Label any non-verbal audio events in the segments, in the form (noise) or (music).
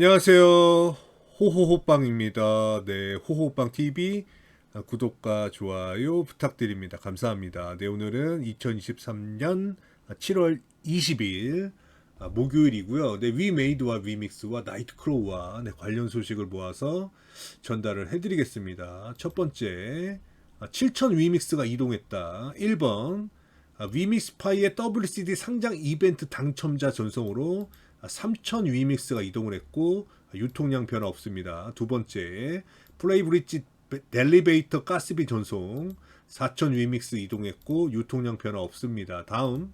안녕하세요. 호호호빵입니다. 네, 호호빵 TV 구독과 좋아요 부탁드립니다. 감사합니다. 네, 오늘은 2023년 7월 20일 아, 목요일이고요. 네, 위메이드와 위믹스와 나이트크로우와 네, 관련 소식을 모아서 전달을 해드리겠습니다. 첫 번째, 7000 위믹스가 이동했다. 1번, 아, 위믹스파이의 WCD 상장 이벤트 당첨자 전송으로 3000 위믹스가 이동을 했고 유통량 변화 없습니다. 두 번째 플레이 브릿지 델리베이터 가스비 전송 4000 위믹스 이동했고 유통량 변화 없습니다. 다음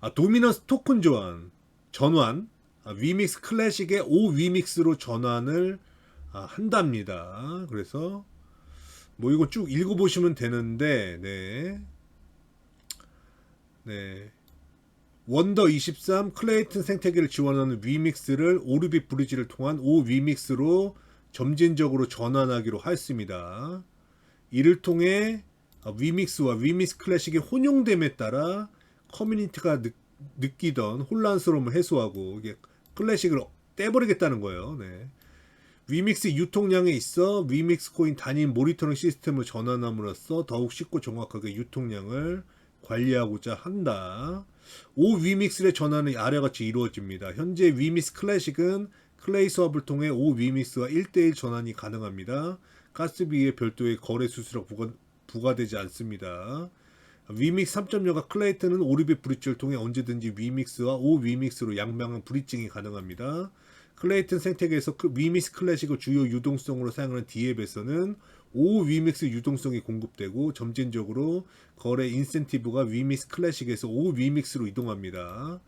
아, 도미너스 토큰 교환 전환 아, 위믹스 클래식의 5 위믹스로 전환을 아, 한답니다. 그래서 뭐 이거 쭉 읽어보시면 되는데 네. 네. 원더 23 클레이튼 생태계를 지원하는 위믹스를 오르비 브리지를 통한 5 위믹스로 점진적으로 전환하기로 했습니다. 이를 통해 위믹스와 위믹스 클래식의 혼용됨에 따라 커뮤니티가 느, 느끼던 혼란스러움을 해소하고 클래식을 떼버리겠다는 거예요. 네. 위믹스 유통량에 있어 위믹스 코인 단임 모니터링 시스템을 전환함으로써 더욱 쉽고 정확하게 유통량을 관리하고자 한다. 5 위믹스의 전환은 아래 같이 이루어집니다. 현재 위믹스 클래식은 클레이 수업을 통해 5 위믹스와 1대1 전환이 가능합니다. 가스비에 별도의 거래 수수료 부과, 부과되지 않습니다. 위믹스 3.0과 클레이트는 오리비 브릿지를 통해 언제든지 위믹스와 5 위믹스로 양방향 브릿징이 가능합니다. 클레이튼 생태계에서 위믹스 클래식을 주요 유동성으로 사용하는 디앱에서는 5 위믹스 유동성이 공급되고 점진적으로 거래 인센티브가 위믹스 클래식에서 5 위믹스로 이동합니다.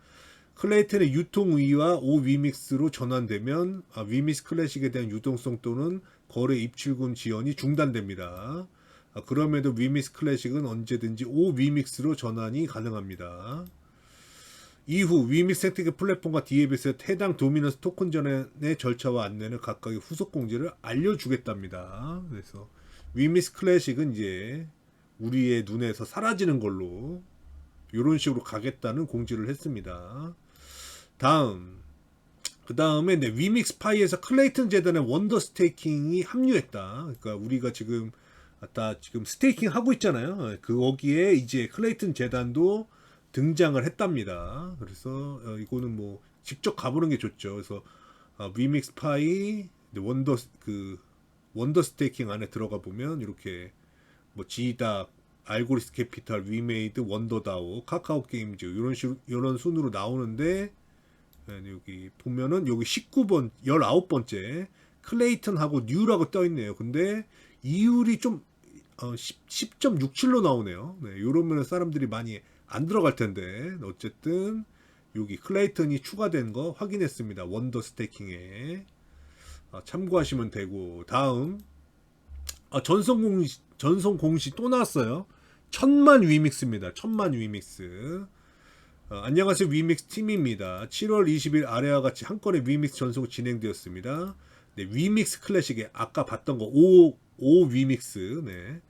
클레이튼의 유통 우위와 5 위믹스로 전환되면 아, 위믹스 클래식에 대한 유동성 또는 거래 입출금 지연이 중단됩니다. 아, 그럼에도 위믹스 클래식은 언제든지 5 위믹스로 전환이 가능합니다. 이후 위믹스 혜택의 플랫폼과 디앱에서 해당 도미너스 토큰 전환의 절차와 안내는 각각의 후속 공지를 알려주겠답니다. 그래서 위믹스 클래식은 이제 우리의 눈에서 사라지는 걸로 이런 식으로 가겠다는 공지를 했습니다. 다음 그 다음에 네, 위믹스 파이에서 클레이튼 재단의 원더 스테이킹이 합류했다. 그러니까 우리가 지금 아까 지금 스테이킹 하고 있잖아요. 그 거기에 이제 클레이튼 재단도 등장을 했답니다. 그래서 어, 이거는 뭐 직접 가보는 게 좋죠. 그래서 어, 위믹스 파이 원더 그 원더 스테이킹 안에 들어가 보면 이렇게 뭐 지닥 알고리스 캐피탈 위메이드 원더다오 카카오 게임즈 이런 식 이런 순으로 나오는데 네, 여기 보면은 여기 19번 19번째 클레이턴하고 뉴라고 떠 있네요. 근데 이율이 좀 어, 10, 10.67로 나오네요. 네, 이러면 사람들이 많이 안 들어갈 텐데 어쨌든 여기 클레이턴이 추가된 거 확인했습니다. 원더 스테이킹에 아, 참고하시면 되고 다음 아, 전송 공시 전송 공시 또 나왔어요. 천만 위믹스입니다. 천만 위믹스. 어, 안녕하세요 위믹스 팀입니다. 7월 20일 아래와 같이 한 건의 위믹스 전송 진행되었습니다. 네, 위믹스 클래식에 아까 봤던 거 5, 5 위믹스 네.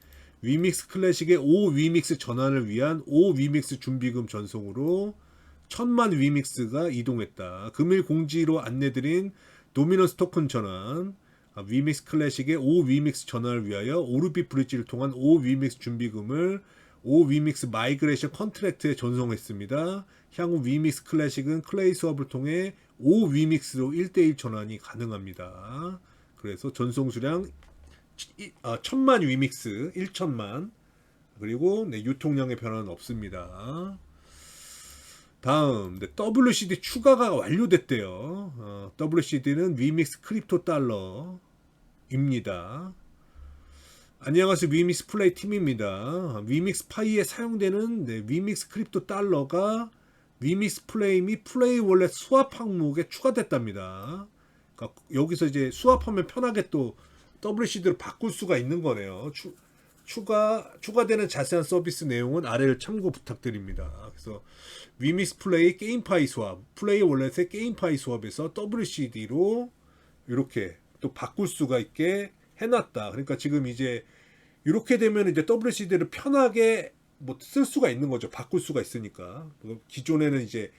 위믹스 클래식의 5 위믹스 전환을 위한 5 위믹스 준비금 전송으로 천만 위믹스가 이동했다. 금일 공지로 안내드린 도미너스 토큰 전환, 아, 위믹스 클래식의 5 위믹스 전환을 위하여 오르비 브릿지를 통한 5 위믹스 준비금을 5 위믹스 마이그레이션 컨트랙트에 전송했습니다. 향후 위믹스 클래식은 클레이 수업을 통해 5 위믹스로 1대1 전환이 가능합니다. 그래서 전송 수량 아, 천만 위믹스 1천만 그리고 네, 유통량의 변화는 없습니다. 다음 네, WCD 추가가 완료됐대요. 어, WCD는 위믹스 크립토 달러입니다. 안녕하세요 위믹스 플레이 팀입니다. 위믹스 파이에 사용되는 네, 위믹스 크립토 달러가 위믹스 플레이 및 플레이 월렛 수합 항목에 추가됐답니다. 그러니까 여기서 이제 수합하면 편하게 또 WCD로 바꿀 수가 있는 거네요. 추, 추가 추가되는 자세한 서비스 내용은 아래를 참고 부탁드립니다. 그래서 위믹스 플레이 게임 파이 수합, 플레이 월렛의 게임 파이 수합에서 WCD로 이렇게 또 바꿀 수가 있게 해놨다. 그러니까 지금 이제 이렇게 되면 이제 WCD를 편하게 뭐 쓸 수가 있는 거죠. 바꿀 수가 있으니까. 기존에는 이제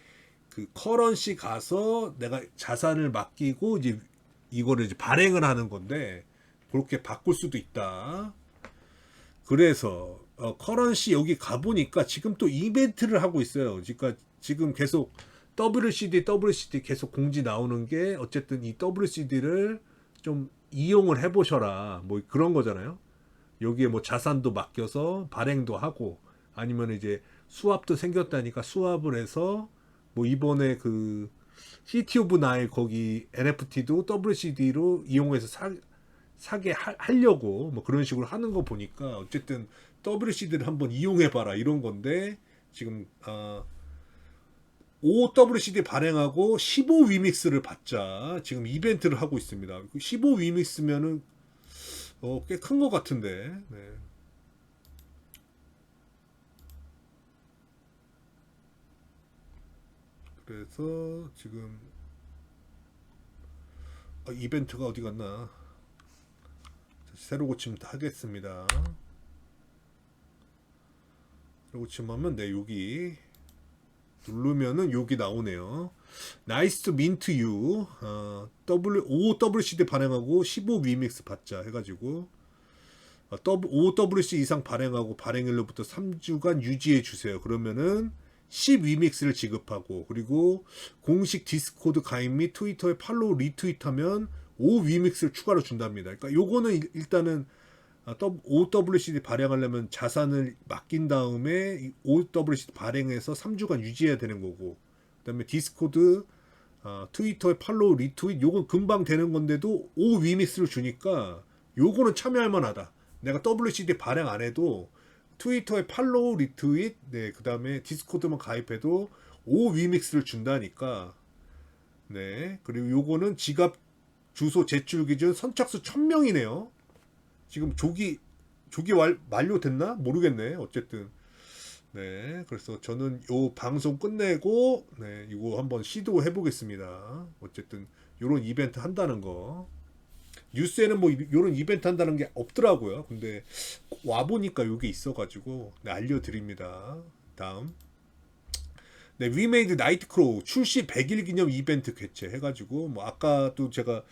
그 커런시 가서 내가 자산을 맡기고 이제 이거를 이제 발행을 하는 건데 그렇게 바꿀 수도 있다. 그래서 어, 커런시 여기 가보니까 지금 또 이벤트를 하고 있어요. 그러니까 지금 계속 WCD, WCD 계속 공지 나오는 게 어쨌든 이 WCD를 좀 이용을 해보셔라. 뭐 그런 거잖아요. 여기에 뭐 자산도 맡겨서 발행도 하고 아니면 이제 수합도 생겼다니까 수합을 해서 뭐 이번에 그 시티 오브 나일 거기 NFT도 WCD로 이용해서 사, 사게 하, 하려고 뭐 그런 식으로 하는 거 보니까 어쨌든 WCD를 한번 이용해 봐라 이런 건데 지금 아 5WCD 발행하고 15 위믹스를 받자 지금 이벤트를 하고 있습니다. 15 위믹스면은 어, 꽤 큰 것 같은데. 네. 그래서 지금 아, 이벤트가 어디 갔나? 새로 고침 하겠습니다. 새로 고침하면 네 여기 누르면은 여기 나오네요. 나이스 민트 유 어, W 5WCD 발행하고 15 위믹스 받자 해가지고 어, 5WC 이상 발행하고 발행일로부터 3주간 유지해 주세요. 그러면은 10 위믹스를 지급하고 그리고 공식 디스코드 가입 및 트위터에 팔로우 리트윗하면 5 위믹스를 추가로 준답니다. 그러니까 요거는 일- 일단은 아, OWCD 발행하려면 자산을 맡긴 다음에 OWCD 발행해서 3주간 유지해야 되는 거고 그다음에 디스코드 아, 트위터에 팔로우 리트윗 요건 금방 되는 건데도 5 위믹스를 주니까 요거는 참여할 만하다. 내가 WCD 발행 안 해도 트위터에 팔로우 리트윗 네 그다음에 디스코드만 가입해도 5 위믹스를 준다니까 네 그리고 요거는 지갑 주소 제출 기준 선착수 1000명이네요. 지금 조기 조기 완, 만료됐나 모르겠네. 어쨌든 네 그래서 저는 요 방송 끝내고 네 이거 한번 시도해 보겠습니다. 어쨌든 요런 이벤트 한다는 거 뉴스에는 뭐 이- 요런 이벤트 한다는 게 없더라고요. 근데 와 보니까 요게 있어 가지고 네, 알려 드립니다. 다음 네, 위메이드 나이트크로우 출시 100일 기념 이벤트 개최 해가지고 뭐 아까도 제가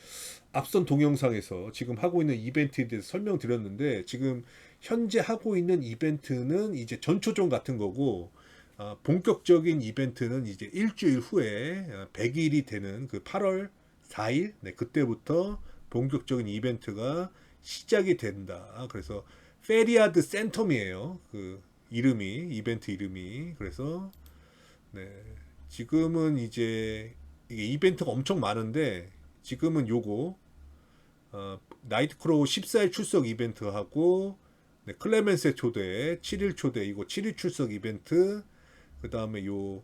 앞선 동영상에서 지금 하고 있는 이벤트에 대해서 설명드렸는데 지금 현재 하고 있는 이벤트는 이제 전초전 같은 거고 아, 본격적인 이벤트는 이제 일주일 후에 아, 100일이 되는 그 8월 4일 네, 그때부터 본격적인 이벤트가 시작이 된다. 그래서 페리아드 센텀이에요. 그 이름이 이벤트 이름이 그래서 네. 지금은 이제 이게 이벤트가 엄청 많은데 지금은 요거 어, 나이트크로우 14일 출석 이벤트 하고 네, 클레멘스의 초대 7일 초대 이거 7일 출석 이벤트 그 다음에 요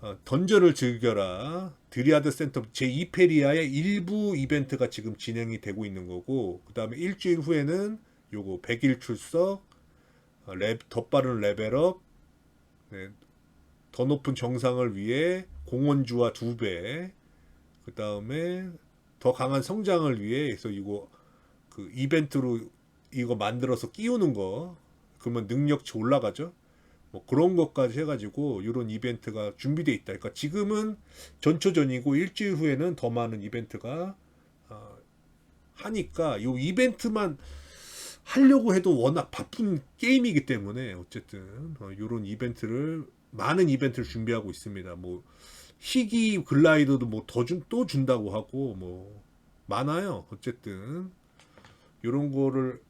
어, 던전을 즐겨라 드리아드 센터 제2페리아의 일부 이벤트가 지금 진행이 되고 있는 거고 그 다음에 일주일 후에는 요거 100일 출석 어, 랩, 더 빠른 레벨업 네, 더 높은 정상을 위해 공원주와 두 배, 그 다음에 더 강한 성장을 위해 그래서 이거 그 이벤트로 이거 만들어서 끼우는 거 그러면 능력치 올라가죠. 뭐 그런 것까지 해가지고 이런 이벤트가 준비돼 있다. 그러니까 지금은 전초전이고 일주일 후에는 더 많은 이벤트가 어, 하니까 이 이벤트만 하려고 해도 워낙 바쁜 게임이기 때문에 어쨌든 어, 이런 이벤트를 많은 이벤트를 준비하고 있습니다. 뭐 희귀 글라이더도 뭐 더 준 또 준다고 하고 뭐 많아요. 어쨌든 이런 거를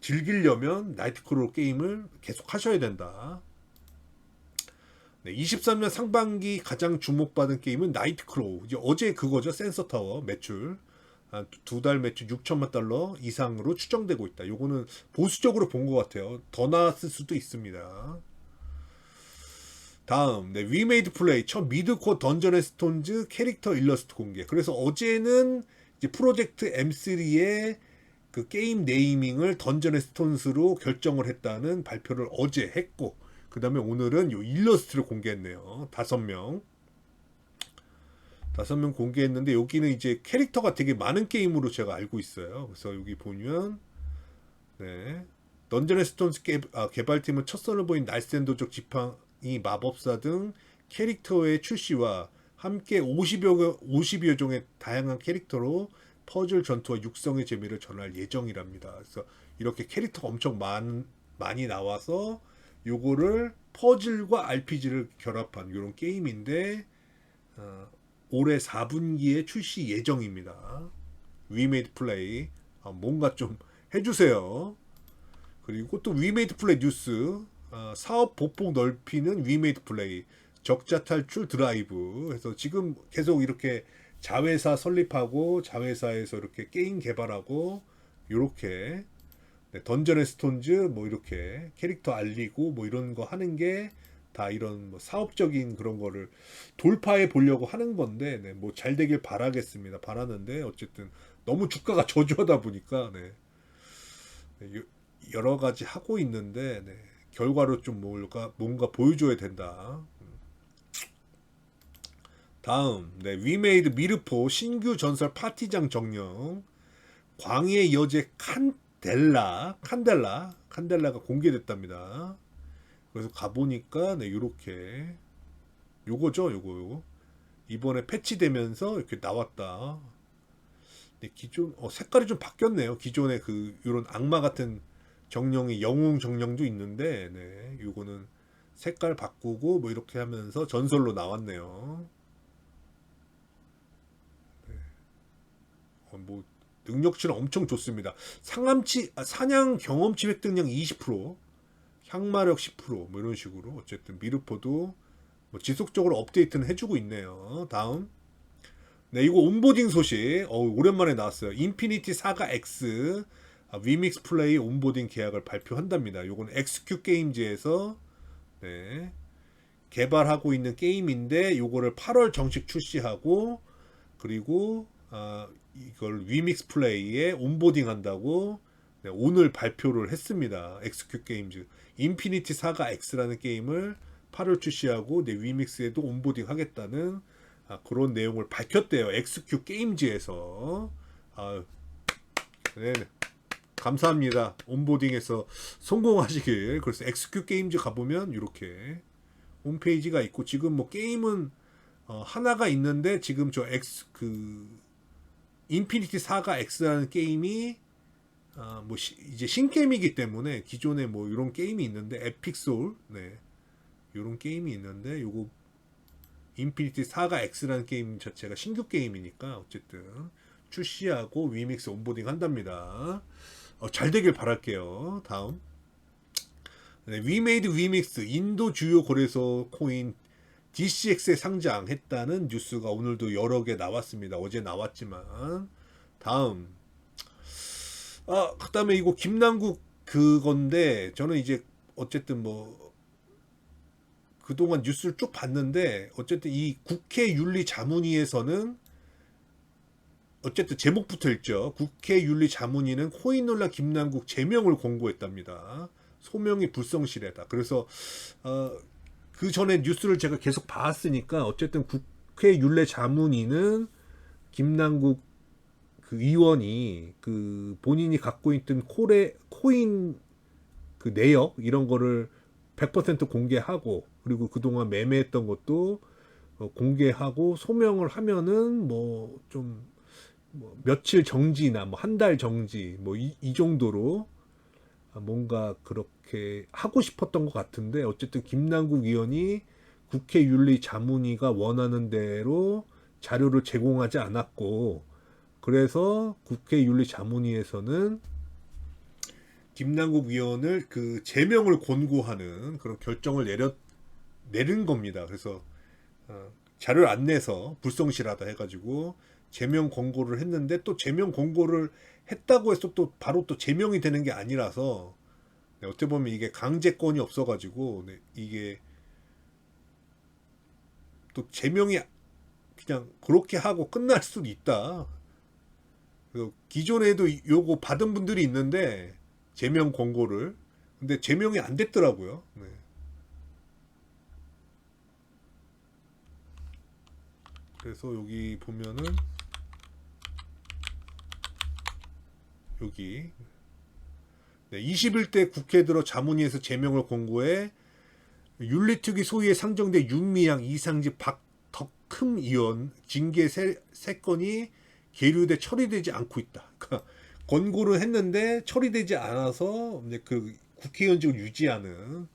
즐기려면 나이트크로우 게임을 계속 하셔야 된다. 네, 23년 상반기 가장 주목받은 게임은 나이트크로우. 이제 어제 그거죠. 센서 타워 매출. 두달 매출 6천만 달러 이상으로 추정되고 있다. 요거는 보수적으로 본 것 같아요. 더 나았을 수도 있습니다. 다음, 네, 위메이드 플레이 첫 미드코어 던전 앤 스톤즈 캐릭터 일러스트 공개. 그래서 어제는 이제 프로젝트 M3의 그 게임 네이밍을 던전 앤 스톤스로 결정을 했다는 발표를 어제 했고, 그 다음에 오늘은 요 일러스트를 공개했네요. 다섯 명. 다섯 명 공개했는데 여기는 이제 캐릭터가 되게 많은 게임으로 제가 알고 있어요. 그래서 여기 보면 네 던전 앤 스톤스 개, 아, 개발팀은 첫 선을 보인 날샌도적 지팡 이 마법사 등 캐릭터의 출시와 함께 50여, 개- 50여 종의 다양한 캐릭터로 퍼즐 전투와 육성의 재미를 전할 예정이랍니다. 그래서 이렇게 캐릭터가 엄청 많, 많이 나와서 요거를 퍼즐과 RPG를 결합한 이런 게임인데 어, 올해 4분기에 출시 예정입니다. 위메이드 플레이 아, 뭔가 좀 해주세요. 그리고 또 위메이드 플레이 뉴스 아, 사업 보폭 넓히는 위메이드 플레이 적자 탈출 드라이브 그래서 지금 계속 이렇게 자회사 설립하고 자회사에서 이렇게 게임 개발하고 이렇게 네, 던전 앤 스톤즈 뭐 이렇게 캐릭터 알리고 뭐 이런 거 하는 게 다 이런 뭐 사업적인 그런 거를 돌파해 보려고 하는 건데 네, 뭐잘 되길 바라겠습니다. 바라는데 어쨌든 너무 주가가 저조하다 보니까 네. 네, 여- 여러 가지 하고 있는데 네, 결과로 좀 뭔가 뭔가 보여줘야 된다. 음. 다음 네, 위메이드 미르포 신규 전설 파티장 정령 광해의 여제 칸델라 칸델라 칸델라가 공개됐답니다. 그래서 가보니까 네 요렇게 요거죠 요거 요거 이번에 패치되면서 이렇게 나왔다. 네, 기존 어, 색깔이 좀 바뀌었네요. 기존에 그 이런 악마 같은 정령이 영웅 정령도 있는데 네, 요거는 색깔 바꾸고 뭐 이렇게 하면서 전설로 나왔네요. 네. 어, 뭐 능력치는 엄청 좋습니다. 상암치 아, 사냥 경험치 획득량 20%, 향마력 10%뭐 이런 식으로 어쨌든 미르포도 뭐 지속적으로 업데이트는 해주고 있네요. 다음 네, 이거 온보딩 소식. 어 오랜만에 나왔어요. 인피니티 사가 X 아, 위믹스 플레이 온보딩 계약을 발표한답니다. 요건 XQ 게임즈에서 네, 개발하고 있는 게임인데 요거를 8월 정식 출시하고 그리고 아, 이걸 위믹스 플레이에 온보딩 한다고 네, 오늘 발표를 했습니다. XQ 게임즈 인피니티 사가 X라는 게임을 8월 출시하고 네, 위믹스에도 온보딩 하겠다는 아, 그런 내용을 밝혔대요. XQ 게임즈에서. 아, 네, 네. 감사합니다. 온보딩에서 성공하시길. 그래서 XQ 게임즈 가보면 이렇게 홈페이지가 있고 지금 뭐 게임은 어, 하나가 있는데 지금 저 X 그 인피니티 사가 X라는 게임이 아, 뭐 시- 이제 신게임이기 때문에 기존에 뭐 이런 게임이 있는데 에픽 소울 네. 이런 게임이 있는데 요거 인피니티 사가 X라는 게임 자체가 신규 게임이니까 어쨌든 출시하고 위믹스 온보딩 한답니다. 어, 잘 되길 바랄게요. 다음 네, 위메이드 위믹스 인도 주요 거래소 코인 DCX에 상장했다는 뉴스가 오늘도 여러 개 나왔습니다. 어제 나왔지만 다음 아 그다음에 이거 김남국 그건데 저는 이제 어쨌든 뭐 그동안 뉴스를 쭉 봤는데 어쨌든 이 국회 윤리 자문위에서는 어쨌든 제목부터 읽죠. 국회 윤리 자문위는 코인 논란 김남국 제명을 공고했답니다. 소명이 불성실하다. 그래서 어, 그 전에 뉴스를 제가 계속 봤으니까 어쨌든 국회 윤리 자문위는 김남국 그 의원이 그 본인이 갖고 있던 코레 코인 그 내역 이런 거를 100% 공개하고 그리고 그동안 매매했던 것도 어, 공개하고 소명을 하면은 뭐좀 뭐 며칠 정지나 뭐 한 달 정지 뭐이 정도로 아, 뭔가 그렇게 하고 싶었던 것 같은데 어쨌든 김남국 의원이 국회 윤리 자문위가 원하는 대로 자료를 제공하지 않았고 그래서 국회 윤리 자문위에서는 김남국 의원을 그 제명을 권고하는 그런 결정을 내렸 내린 겁니다. 그래서 어, 자료를 안 내서 불성실하다 해가지고 제명 권고를 했는데 또 제명 권고를 했다고 해서 또 바로 또 제명이 되는 게 아니라서 네, 어떻게 보면 이게 강제권이 없어가지고 네, 이게 또 제명이 그냥 그렇게 하고 끝날 수도 있다. 기존에도 이- 요거 받은 분들이 있는데 제명 권고를 근데 제명이 안 됐더라고요. 네. 그래서 여기 보면은 여기 네, 21대 국회 들어 자문위에서 제명을 권고해 윤리특위 소위에 상정된 윤미향, 이상직, 박덕흠 의원 징계 세, 세 건이 계류돼 처리되지 않고 있다. 그러니까 권고를 했는데 처리되지 않아서 이제 그 국회의원직을 유지하는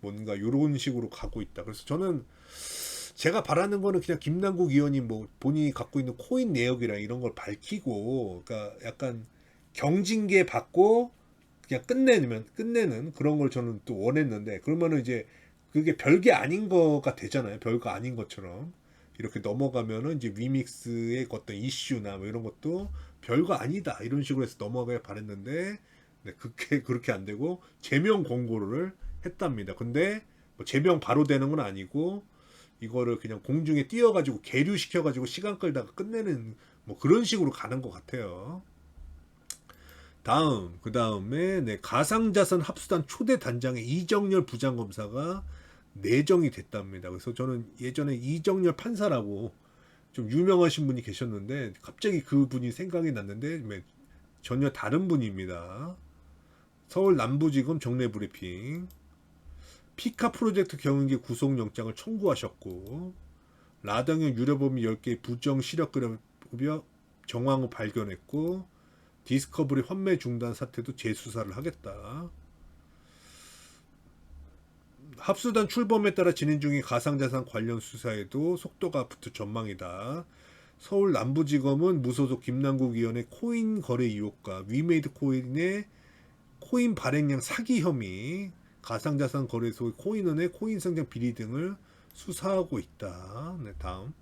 뭔가 이런 식으로 가고 있다. 그래서 저는 제가 바라는 거는 그냥 김남국 의원이 뭐 본인이 갖고 있는 코인 내역이랑 이런 걸 밝히고, 그러니까 약간 경징계 받고 그냥 끝내면 끝내는 그런 걸 저는 또 원했는데 그러면은 이제 그게 별게 아닌 거가 되잖아요. 별거 아닌 것처럼 이렇게 넘어가면은 이제 위믹스의 어떤 이슈나 뭐 이런 것도 별거 아니다 이런 식으로 해서 넘어가야 바랬는데 네, 그렇게 그렇게 안 되고 제명 공고를 했답니다. 근데 뭐 제명 바로 되는 건 아니고 이거를 그냥 공중에 띄워가지고 계류시켜가지고 시간 끌다가 끝내는 뭐 그런 식으로 가는 것 같아요. 다음 그 다음에 네, 가상자산 합수단 초대 단장의 이정열 부장검사가 내정이 됐답니다. 그래서 저는 예전에 이정열 판사라고 좀 유명하신 분이 계셨는데 갑자기 그 분이 생각이 났는데 네, 전혀 다른 분입니다. 서울 남부지검 정례 브리핑 피카 프로젝트 경영기 구속영장을 청구하셨고 라당형 유료범위 10개의 부정 시력 그룹 정황을 발견했고 디스커버리 환매 중단 사태도 재수사를 하겠다. 합수단 출범에 따라 진행 중인 가상자산 관련 수사에도 속도가 붙을 전망이다. 서울 남부지검은 무소속 김남국 의원의 코인 거래 의혹과 위메이드 코인의 코인 발행량 사기 혐의, 가상자산 거래소 코인원의 코인 상장 비리 등을 수사하고 있다. 네, 다음.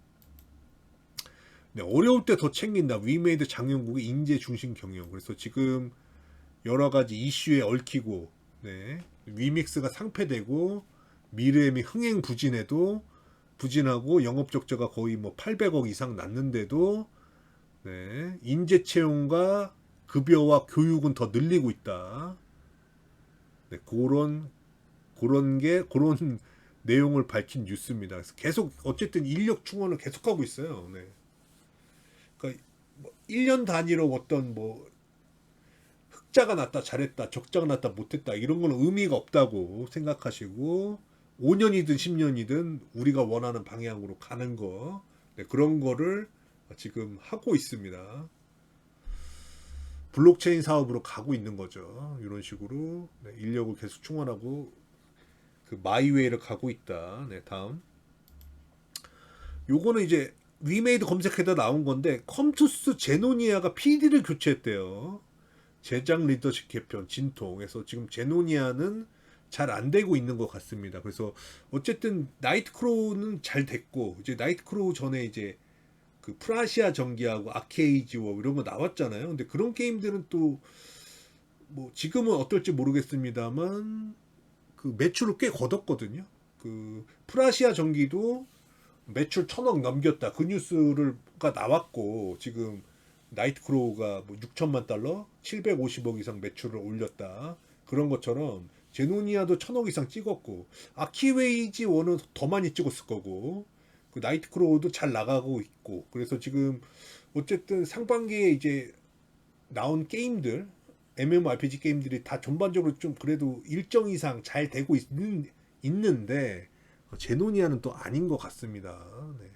네, 어려울 때 더 챙긴다. 위메이드 장영국의 인재 중심 경영. 그래서 지금 여러 가지 이슈에 얽히고, 네, 위믹스가 상폐되고, 미르엠이 흥행 부진해도 부진하고 영업 적자가 거의 뭐 800억 이상 났는데도 네, 인재 채용과 급여와 교육은 더 늘리고 있다. 네, 그런 그런 게 그런 (laughs) 내용을 밝힌 뉴스입니다. 그래서 계속 어쨌든 인력 충원을 계속하고 있어요. 네. 그러니까 뭐 1년 단위로 어떤 뭐 흑자가 났다 잘했다 적자가 났다 못했다 이런 거는 의미가 없다고 생각하시고 5년이든 10년이든 우리가 원하는 방향으로 가는 거 네, 그런 거를 지금 하고 있습니다. 블록체인 사업으로 가고 있는 거죠. 이런 식으로 네, 인력을 계속 충원하고 그 마이웨이를 가고 있다. 네, 다음. 요거는 이제 위메이드 검색해다 나온 건데 컴투스 제노니아가 PD를 교체했대요. 제작 리더십 개편 진통에서 지금 제노니아는 잘 안 되고 있는 것 같습니다. 그래서 어쨌든 나이트크로우는 잘 됐고 이제 나이트크로우 전에 이제 그 프라시아 전기하고 아케이지 워 이런 거 나왔잖아요. 근데 그런 게임들은 또 뭐 지금은 어떨지 모르겠습니다만 그 매출을 꽤 거뒀거든요. 그 프라시아 전기도 매출 천억 넘겼다. 그 뉴스가 나왔고 지금 나이트크로우가 뭐 6천만 달러, 750억 이상 매출을 올렸다. 그런 것처럼 제노니아도 천억 이상 찍었고 아키웨이지 원은 더 많이 찍었을 거고 그 나이트크로우도 잘 나가고 있고 그래서 지금 어쨌든 상반기에 이제 나온 게임들 MMORPG 게임들이 다 전반적으로 좀 그래도 일정 이상 잘 되고 있는 있는데 제노니아는 또 아닌 것 같습니다. 네.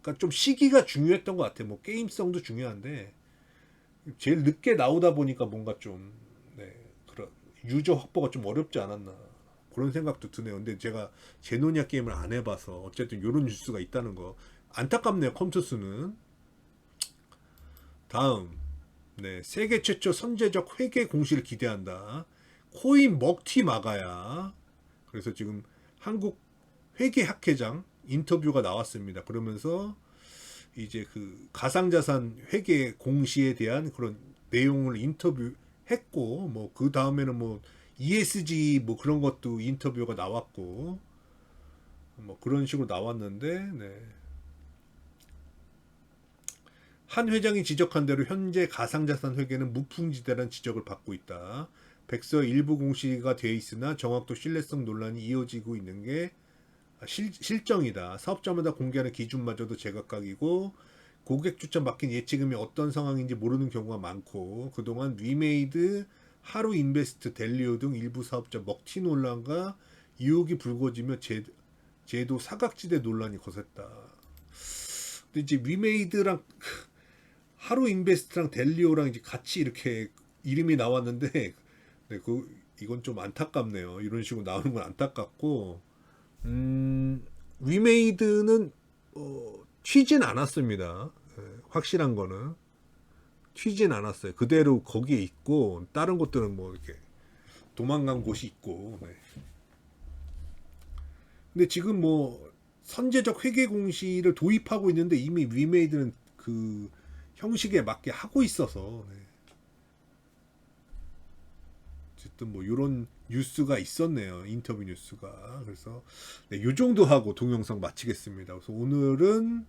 그러니까 좀 시기가 중요했던 것 같아요. 뭐 게임성도 중요한데 제일 늦게 나오다 보니까 뭔가 좀 네, 그런 유저 확보가 좀 어렵지 않았나 그런 생각도 드네요. 근데 제가 제노니아 게임을 안 해봐서 어쨌든 이런 뉴스가 있다는 거 안타깝네요. 컴투스는 다음 네 세계 최초 선제적 회계 공시를 기대한다. 코인 먹튀 막아야. 그래서 지금 한국 회계학회장 인터뷰가 나왔습니다. 그러면서 이제 그 가상자산 회계 공시에 대한 그런 내용을 인터뷰했고 뭐 그 다음에는 뭐 ESG 뭐 그런 것도 인터뷰가 나왔고 뭐 그런 식으로 나왔는데 네. 한 회장이 지적한 대로 현재 가상자산 회계는 무풍지대란 지적을 받고 있다. 백서 일부 공시가 돼 있으나 정확도 신뢰성 논란이 이어지고 있는 게 실, 실정이다. 사업자마다 공개하는 기준마저도 제각각이고 고객 추천 맡긴 예치금이 어떤 상황인지 모르는 경우가 많고 그동안 위메이드, 하루 인베스트, 델리오 등 일부 사업자 먹튀 논란과 의혹이 불거지며 제, 제도 사각지대 논란이 거셌다. 근데 이제 위메이드랑 하루 인베스트랑 델리오랑 이제 같이 이렇게 이름이 나왔는데 네, 그 이건 좀 안타깝네요. 이런 식으로 나오는 건 안타깝고 음, 위메이드는 어, 튀진 않았습니다. 예, 확실한 거는 튀진 않았어요. 그대로 거기에 있고 다른 곳들은 뭐 이렇게 도망간 곳이 있고. 네. 근데 지금 뭐 선제적 회계 공시를 도입하고 있는데 이미 위메이드는 그 형식에 맞게 하고 있어서 네. 어쨌든 뭐 이런 뉴스가 있었네요. 인터뷰 뉴스가. 그래서 네, 요 정도 하고 동영상 마치겠습니다. 그래서 오늘은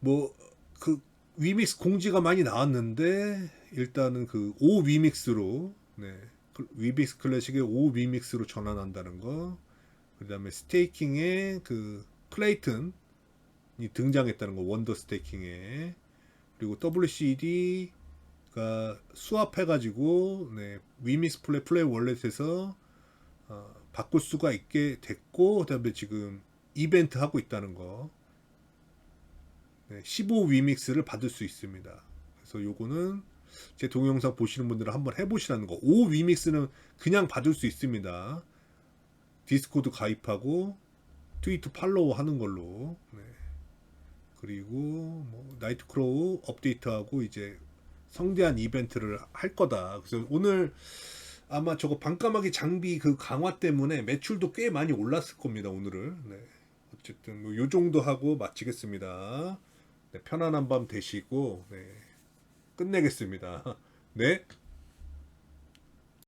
뭐 그 위믹스 공지가 많이 나왔는데 일단은 그 5 위믹스로 네그 위믹스 클래식의 5 위믹스로 전환한다는 거. 그다음에 스테이킹에 그 클레이튼이 등장했다는 거 원더 스테이킹에. 그리고 WCD 가 수합해가지고 네, 위믹스 플레이 플레이 월렛에서 어, 바꿀 수가 있게 됐고 그다음에 지금 이벤트 하고 있다는 거 네, 15 위믹스를 받을 수 있습니다. 그래서 요거는 제 동영상 보시는 분들은 한번 해보시라는 거. 5 위믹스는 그냥 받을 수 있습니다. 디스코드 가입하고 트위터 팔로우 하는 걸로. 네. 그리고 뭐 나이트 크로우 업데이트하고 이제 성대한 이벤트를 할 거다. 그래서 오늘 아마 저거 반까마귀 장비 그 강화 때문에 매출도 꽤 많이 올랐을 겁니다. 오늘을. 네. 어쨌든 뭐 요 정도 하고 마치겠습니다. 네, 편안한 밤 되시고 네. 끝내겠습니다. (laughs) 네.